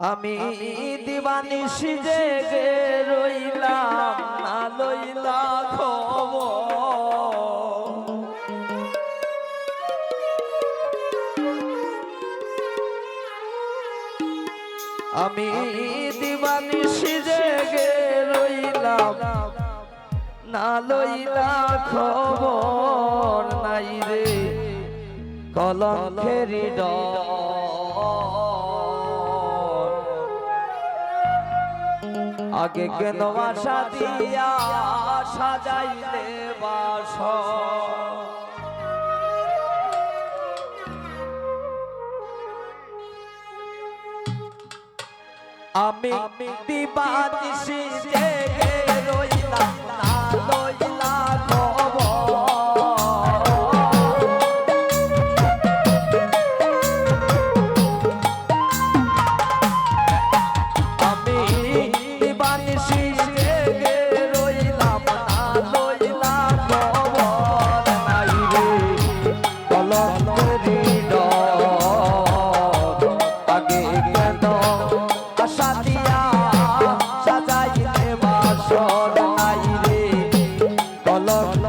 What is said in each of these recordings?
আমি দিবানিশি জেগে রইলাম না লইলা খব আমি দিবানিশি জেগে রইলাম না লইলা খব নাই রে। কলঙ্কের ডা আগে কেন বাসা দিয়া সাজাইলে বাস? আমি দিবা দিশি জেগে রইলাম। love. Don't.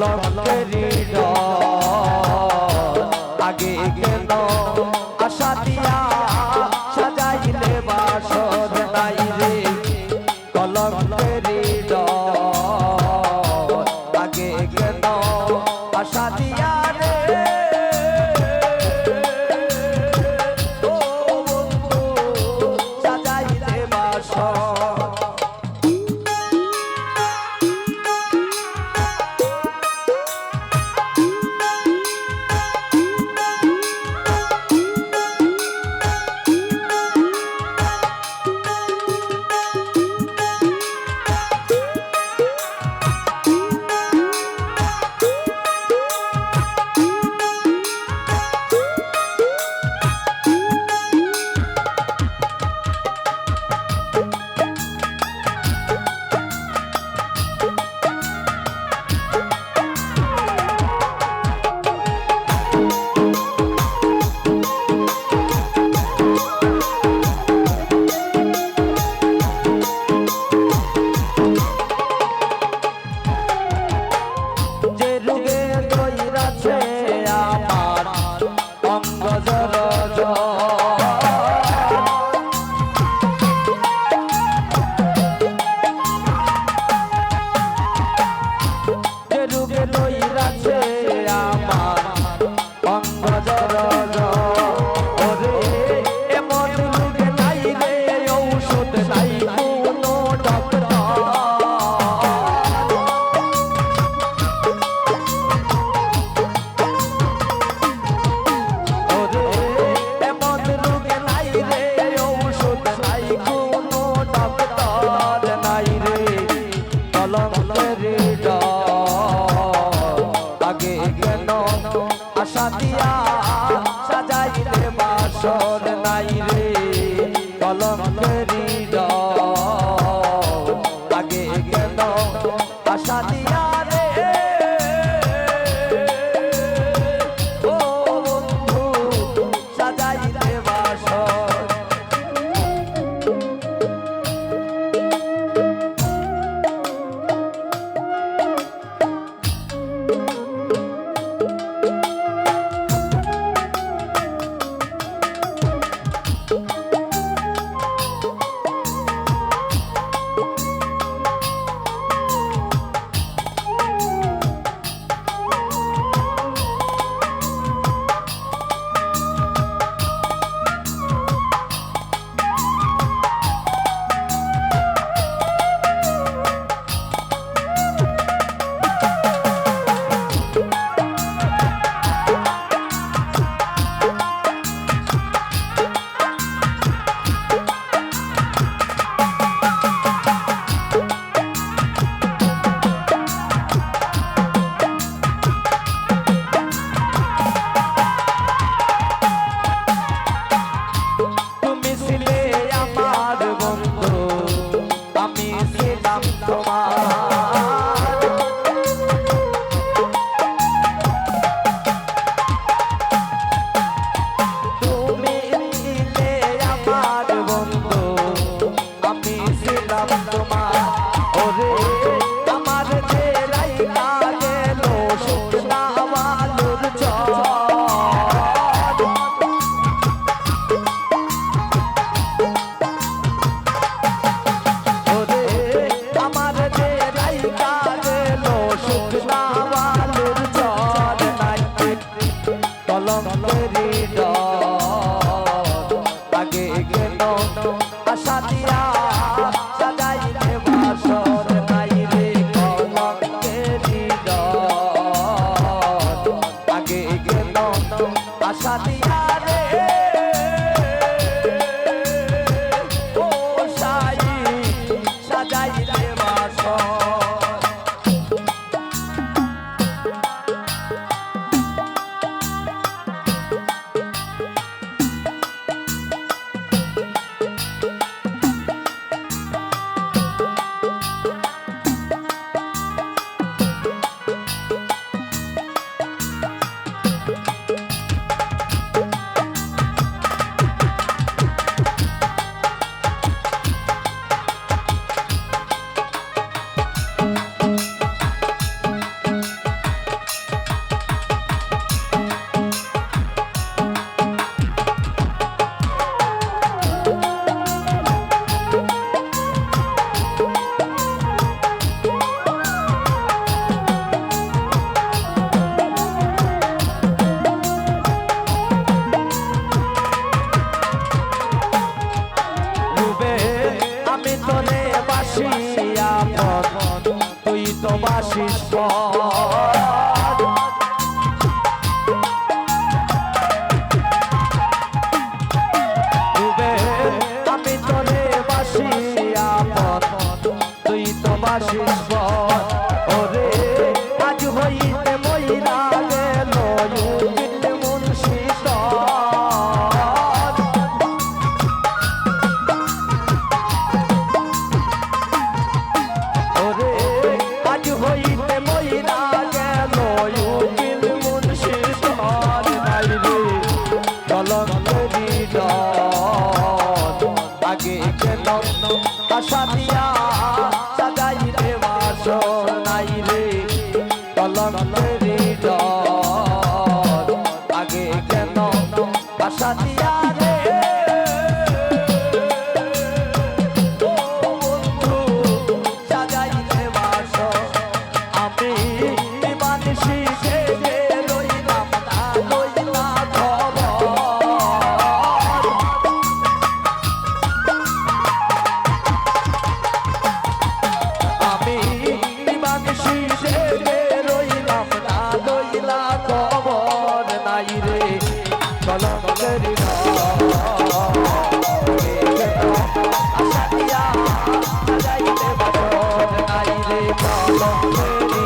পালক আশা দিয়া সাজাইতে বাসন নাই রে। কলঙ্কের বাসিস লাগে। কেন আশা দিয়া কলম করি সাজিয়া সাজাইতে বছর নাই রে কলম করি